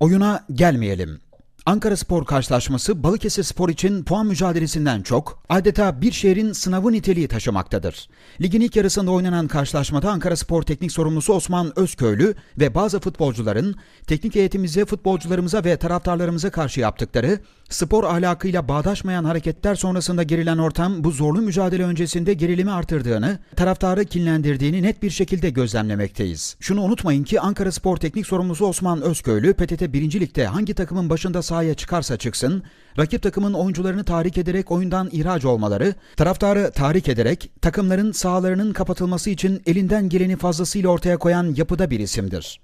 Oyuna gelmeyelim. Ankara Spor karşılaşması Balıkesir Spor için puan mücadelesinden çok adeta bir şehrin sınavı niteliği taşımaktadır. Ligin ilk yarısında oynanan karşılaşmada Ankara Spor teknik sorumlusu Osman Özköylü ve bazı futbolcuların teknik heyetimize, futbolcularımıza ve taraftarlarımıza karşı yaptıkları spor ahlakıyla bağdaşmayan hareketler sonrasında gerilen ortam bu zorlu mücadele öncesinde gerilimi artırdığını, taraftarı kinlendirdiğini net bir şekilde gözlemlemekteyiz. Şunu unutmayın ki Ankara Spor teknik sorumlusu Osman Özköylü PTT 1. Lig'de hangi takımın başında sahaya çıkarsa çıksın, rakip takımın oyuncularını tahrik ederek oyundan ihraç olmaları, taraftarı tahrik ederek takımların sahalarının kapatılması için elinden geleni fazlasıyla ortaya koyan yapıda bir isimdir.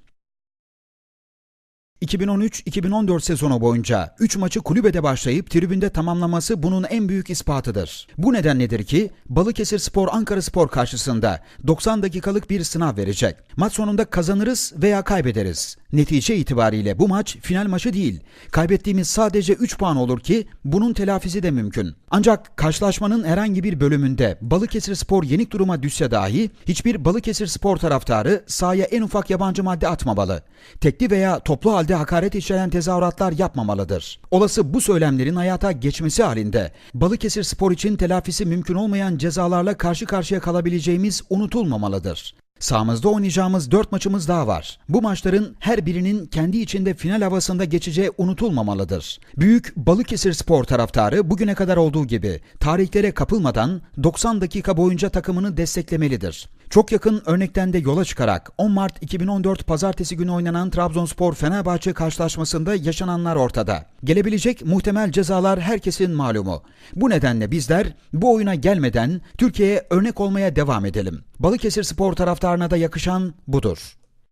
2013-2014 sezonu boyunca 3 maçı kulübede başlayıp tribünde tamamlaması bunun en büyük ispatıdır. Bu nedenledir ki Balıkesir Spor Ankara Spor karşısında 90 dakikalık bir sınav verecek. Maç sonunda kazanırız veya kaybederiz. Netice itibariyle bu maç final maçı değil. Kaybettiğimiz sadece 3 puan olur ki bunun telafisi de mümkün. Ancak karşılaşmanın herhangi bir bölümünde Balıkesir Spor yenik duruma düşse dahi hiçbir Balıkesir Spor taraftarı sahaya en ufak yabancı madde atmamalı. Tekli veya toplu halde hakaret içeren tezahüratlar yapmamalıdır. Olası bu söylemlerin hayata geçmesi halinde Balıkesir Spor için telafisi mümkün olmayan cezalarla karşı karşıya kalabileceğimiz unutulmamalıdır. Sahamızda oynayacağımız 4 maçımız daha var. Bu maçların her birinin kendi içinde final havasında geçeceği unutulmamalıdır. Büyük Balıkesir Spor taraftarı bugüne kadar olduğu gibi tarihlere kapılmadan 90 dakika boyunca takımını desteklemelidir. Çok yakın örnekten de yola çıkarak 10 Mart 2014 Pazartesi günü oynanan Trabzonspor Fenerbahçe karşılaşmasında yaşananlar ortada. Gelebilecek muhtemel cezalar herkesin malumu. Bu nedenle bizler bu oyuna gelmeden Türkiye'ye örnek olmaya devam edelim. Balıkesir Spor taraftarına da yakışan budur.